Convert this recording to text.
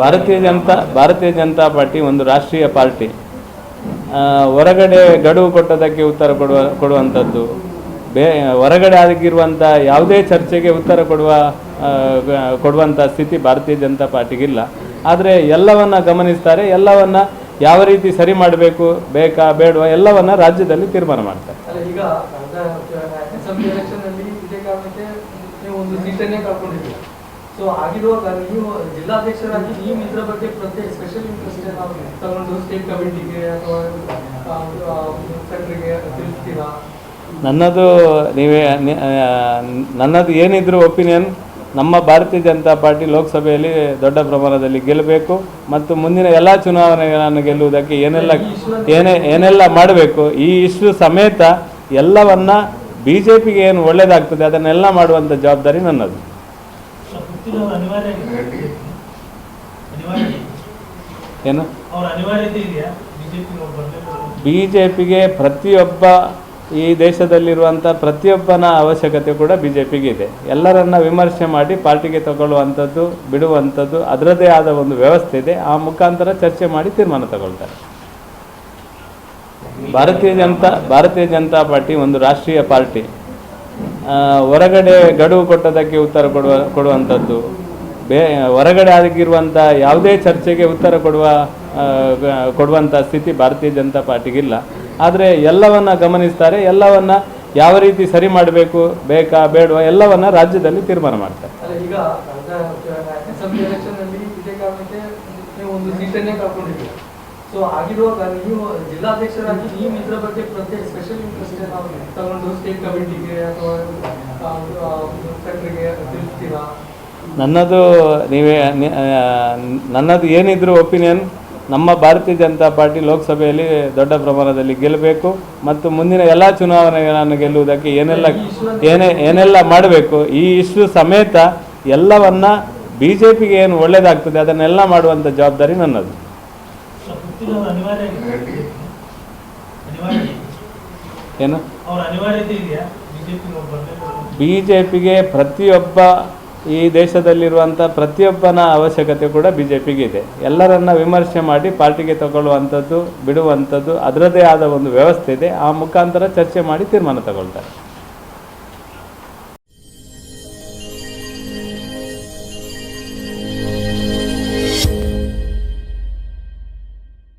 ಭಾರತೀಯ ಜನತಾ ಭಾರತೀಯ ಜನತಾ ಪಾರ್ಟಿ ಒಂದು ರಾಷ್ಟ್ರೀಯ ಪಾರ್ಟಿ. ಹೊರಗಡೆ ಗಡುವು ಕೊಟ್ಟದಕ್ಕೆ ಉತ್ತರ ಕೊಡುವ, ಕೊಡುವಂಥದ್ದು. ಬೇ, ಹೊರಗಡೆ ಆಗಿರುವಂಥ ಯಾವುದೇ ಚರ್ಚೆಗೆ ಉತ್ತರ ಕೊಡುವ ಕೊಡುವಂಥ ಸ್ಥಿತಿ ಭಾರತೀಯ ಜನತಾ ಪಾರ್ಟಿಗಿಲ್ಲ. ಆದರೆ ಎಲ್ಲವನ್ನು ಗಮನಿಸ್ತಾರೆ, ಎಲ್ಲವನ್ನು ಯಾವ ರೀತಿ ಸರಿ ಮಾಡಬೇಕು, ಬೇಕಾ, ಬೇಡವಾ, ಎಲ್ಲವನ್ನು ರಾಜ್ಯದಲ್ಲಿ ತೀರ್ಮಾನ ಮಾಡ್ತಾರೆ. ಈಗ ಸೊ ಆಗಿರುವಾಗ ನೀವು ಜಿಲ್ಲಾಧ್ಯಕ್ಷರಾಗಿ ನೀವು ಇದ್ರ ಬಗ್ಗೆ ಪ್ರತಿ ಸ್ಪೆಷಲ್ ಇಂಟ್ರೆಸ್ಟ್ ತಗೊಂಡು ಸ್ಟೇಟ್ ಕಮಿಟಿಗೆ ಅಥವಾ ಸೆಕ್ರೆಟರಿಗೆ ತಿಳಿಸ್ತೀರಾ? ನನ್ನದು ನೀವೇ ನನ್ನದು ಏನಿದ್ರು ಒಪಿನಿಯನ್ ನಮ್ಮ ಭಾರತೀಯ ಜನತಾ ಪಾರ್ಟಿ ಲೋಕಸಭೆಯಲ್ಲಿ ದೊಡ್ಡ ಪ್ರಮಾಣದಲ್ಲಿ ಗೆಲ್ಲಬೇಕು ಮತ್ತು ಮುಂದಿನ ಎಲ್ಲ ಚುನಾವಣೆಗಳನ್ನು ಗೆಲ್ಲುವುದಕ್ಕೆ ಏನೆಲ್ಲ ಏನೇ ಏನೆಲ್ಲ ಮಾಡಬೇಕು. ಈ ಇಶ್ಯೂ ಸಮೇತ ಎಲ್ಲವನ್ನ ಬಿ ಜೆ ಪಿಗೆ ಏನು ಒಳ್ಳೆಯದಾಗ್ತದೆ ಅದನ್ನೆಲ್ಲ ಮಾಡುವಂಥ ಜವಾಬ್ದಾರಿ ನನ್ನದು. ಏನು? ಅವ್ರ ಅನಿವಾರ್ಯತೆ ಇದೆಯಾ? ಬಿಜೆಪಿ ಬರಬೇಕು ಬಿ ಜೆ ಪಿಗೆ ಪ್ರತಿಯೊಬ್ಬ ಈ ದೇಶದಲ್ಲಿರುವಂಥ ಪ್ರತಿಯೊಬ್ಬನ ಅವಶ್ಯಕತೆ ಕೂಡ ಬಿ ಜೆ ಪಿಗೆ ಇದೆ. ಎಲ್ಲರನ್ನ ವಿಮರ್ಶೆ ಮಾಡಿ ಪಾರ್ಟಿಗೆ ತಗೊಳ್ಳುವಂಥದ್ದು ಬಿಡುವಂಥದ್ದು ಅದರದೇ ಆದ ಒಂದು ವ್ಯವಸ್ಥೆ ಇದೆ. ಆ ಮುಖಾಂತರ ಚರ್ಚೆ ಮಾಡಿ ತೀರ್ಮಾನ ತಗೊಳ್ತಾರೆ. ಭಾರತೀಯ ಜನತಾ ಭಾರತೀಯ ಜನತಾ ಪಾರ್ಟಿ ಒಂದು ರಾಷ್ಟ್ರೀಯ ಪಾರ್ಟಿ. ಹೊರಗಡೆ ಗಡುವು ಕೊಟ್ಟದಕ್ಕೆ ಉತ್ತರ ಕೊಡುವ, ಕೊಡುವಂಥದ್ದು. ಬೇ, ಹೊರಗಡೆ ಆಗಿರುವಂಥ ಯಾವುದೇ ಚರ್ಚೆಗೆ ಉತ್ತರ ಕೊಡುವ ಕೊಡುವಂಥ ಸ್ಥಿತಿ ಭಾರತೀಯ ಜನತಾ ಪಾರ್ಟಿಗಿಲ್ಲ. ಆದರೆ ಎಲ್ಲವನ್ನ ಗಮನಿಸ್ತಾರೆ, ಎಲ್ಲವನ್ನ ಯಾವ ರೀತಿ ಸರಿ ಮಾಡಬೇಕು, ಬೇಕಾ, ಬೇಡವಾ, ಎಲ್ಲವನ್ನ ರಾಜ್ಯದಲ್ಲಿ ತೀರ್ಮಾನ ಮಾಡ್ತಾರೆ. ಈಗ ಸೊ ಆಗಿರುವಾಗ ನೀವು ಜಿಲ್ಲಾಧ್ಯಕ್ಷರಾಗಿ ನೀವು ಇದ್ರ ಬಗ್ಗೆ ಪ್ರತ್ಯೇಕ ಸ್ಪೆಷಲ್ ಇಂಟ್ರೆಸ್ಟ್ ತಗೊಂಡು ಸ್ಟೇಟ್ ಕಮಿಟಿಗೆ ಅಥವಾ ಸೆಕ್ರೆಟರಿಗೆ ತಿಳಿಸ್ತೀರಾ? ನನ್ನದು ನೀವೇ ನನ್ನದು ಏನಿದ್ರು ಒಪಿನಿಯನ್ ನಮ್ಮ ಭಾರತೀಯ ಜನತಾ ಪಾರ್ಟಿ ಲೋಕಸಭೆಯಲ್ಲಿ ದೊಡ್ಡ ಪ್ರಮಾಣದಲ್ಲಿ ಗೆಲ್ಲಬೇಕು ಮತ್ತು ಮುಂದಿನ ಎಲ್ಲ ಚುನಾವಣೆಗಳನ್ನು ಗೆಲ್ಲುವುದಕ್ಕೆ ಏನೆಲ್ಲ ಏನೇ ಏನೆಲ್ಲ ಮಾಡಬೇಕು ಈ ಇಶ್ಯೂ ಸಮೇತ ಎಲ್ಲವನ್ನ ಬಿ ಜೆ ಪಿಗೆ ಏನು ಒಳ್ಳೆಯದಾಗ್ತದೆ ಅದನ್ನೆಲ್ಲ ಮಾಡುವಂಥ ಜವಾಬ್ದಾರಿ ನನ್ನದು. ಏನು? ಅವ್ರ ಅನಿವಾರ್ಯತೆ ಇದೆಯಾ? ಬಿಜೆಪಿ ಬರಬೇಕು ಬಿ ಜೆ ಪಿಗೆ ಪ್ರತಿಯೊಬ್ಬ ಈ ದೇಶದಲ್ಲಿರುವಂಥ ಪ್ರತಿಯೊಬ್ಬನ ಅವಶ್ಯಕತೆ ಕೂಡ ಬಿ ಜೆ ಪಿಗೆ ಇದೆ. ಎಲ್ಲರನ್ನ ವಿಮರ್ಶೆ ಮಾಡಿ ಪಾರ್ಟಿಗೆ ತಗೊಳ್ಳುವಂಥದ್ದು ಬಿಡುವಂಥದ್ದು ಅದರದೇ ಆದ ಒಂದು ವ್ಯವಸ್ಥೆ ಇದೆ. ಆ ಮುಖಾಂತರ ಚರ್ಚೆ ಮಾಡಿ ತೀರ್ಮಾನ ತಗೊಳ್ತಾರೆ.